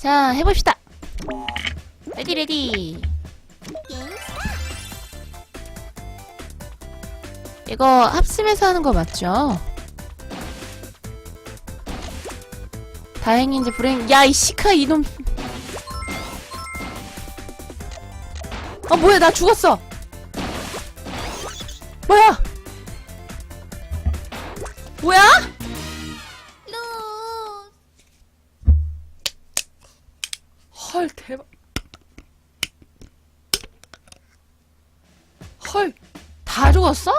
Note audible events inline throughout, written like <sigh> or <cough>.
자, 해봅시다. 레디, 레디. 이거 합심해서 하는 거 맞죠? 다행인지 불행. 야, 이 시카 이놈. 어, 뭐야, 나 죽었어. 뭐야? 헐, 다 죽었어?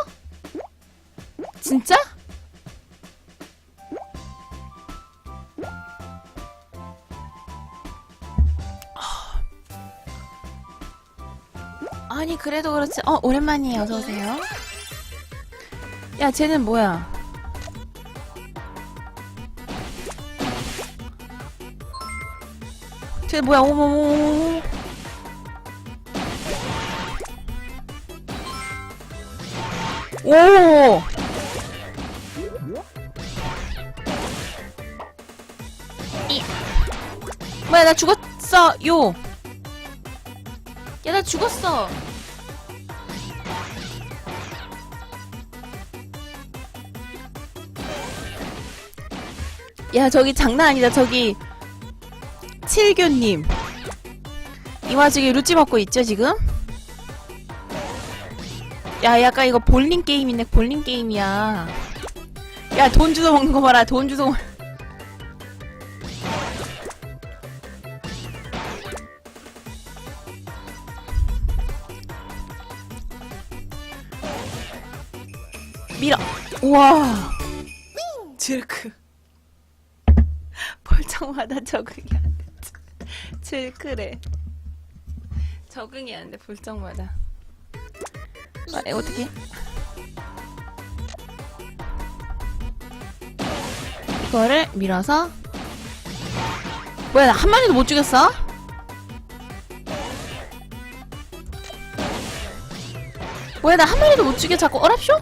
진짜? 아니 그래도 그렇지. 어 오랜만이에요. 어서오세요. 야 쟤는 뭐야? 쟤 뭐야? 어머머머 오 이. 뭐야 나 죽었어 요 야, 나 죽었어. 야, 저기 장난 아니다. 저기 칠교님. 이 와중에 루찌 먹고 있죠, 지금? 야, 약간 이거 볼링 게임이네, 볼링 게임이야. 야, 돈 주워 먹는 거 봐라, 돈 주워. 먹- 밀어. 우와. 질크. 벌청마다 적응이 안 돼. 질크래. 적응이 안 돼, 볼청마다. 아, 에, 어떻게? 이거를 밀어서. 뭐야, 나 한 마리도 못 죽였어? 뭐야, 나 한 마리도 못 죽여. 자꾸 어랍쇼?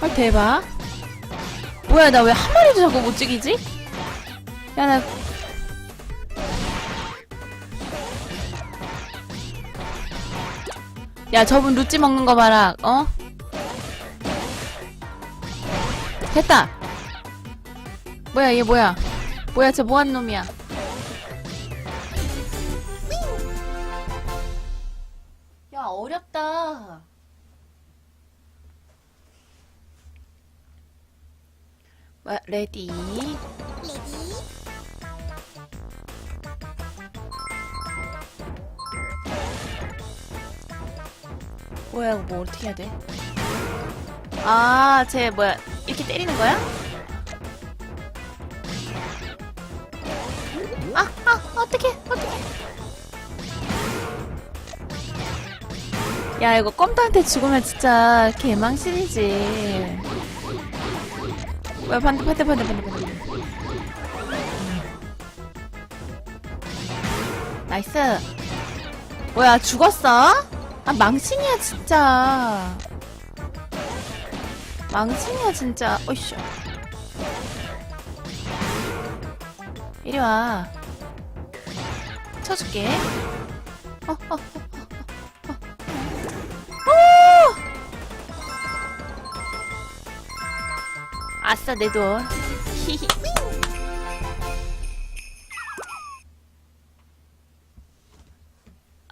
헐 대박 뭐야 나 왜 한 마리도 자꾸 못 죽이지? 야 나 야 저분 루찌 먹는 거 봐라 어? 됐다 뭐야 얘 뭐야 뭐야 쟤 뭐한 놈이야 야 어렵다 와, 레디. 뭐야, 이거 뭐 어떻게 해야 돼? 아, 쟤 뭐야, 이렇게 때리는 거야? 아, 아, 어떡해, 어떡해. 야, 이거 껌도한테 죽으면 진짜 개망신이지. 뭐야 반대 반대 반대 반대 반대. 나이스. 뭐야 죽었어? 아 망신이야 진짜. 망신이야 진짜. 어이씨. 이리와. 쳐줄게. 어, 어, 어, 어, 어, 아싸 내 돈. <laughs>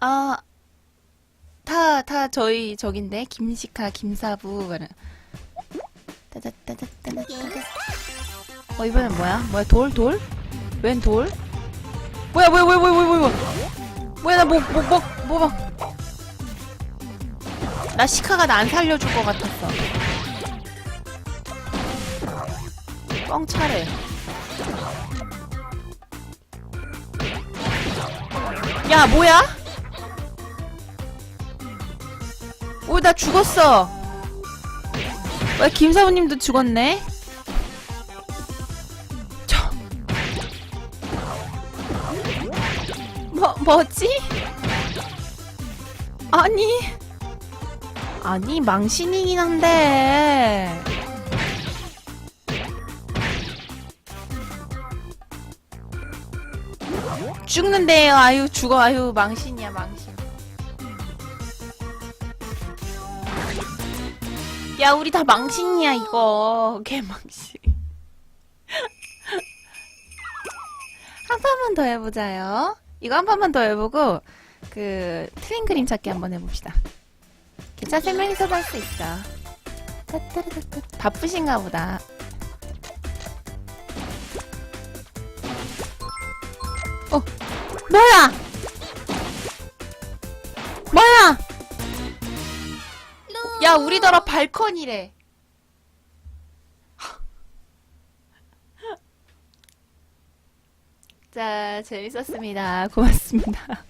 아, 다, 다 저희 저긴데 김시카, 김사부. 따다따다따다. 어 이번엔 뭐야? 뭐야 돌 돌? 웬 돌? 뭐야 뭐야 뭐야 뭐야 뭐야 뭐야 뭐야 나 뭐 뭐 뭐뭐 나 시카가 나 안 살려줄 것 같았어. 뻥 차래. 야, 뭐야? 오, 나 죽었어. 왜 김사부님도 죽었네? 저. 뭐, 뭐지? 아니. 아니, 망신이긴 한데. 죽는데요. 아유, 죽어. 아유, 망신이야, 망신. 야, 우리 다 망신이야, 이거. 개망신. <laughs> 한 판만 더 해보자요. 이거 한 판만 더 해보고, 그, 트윈 그림 찾기 한번 해봅시다. 괜찮아, 세 명이서도 할수 있어. 따따라따따. 바쁘신가 보다. 어, 뭐야! 뭐야! 야, 우리더러 발컨이래. <laughs> 자, 재밌었습니다. 고맙습니다.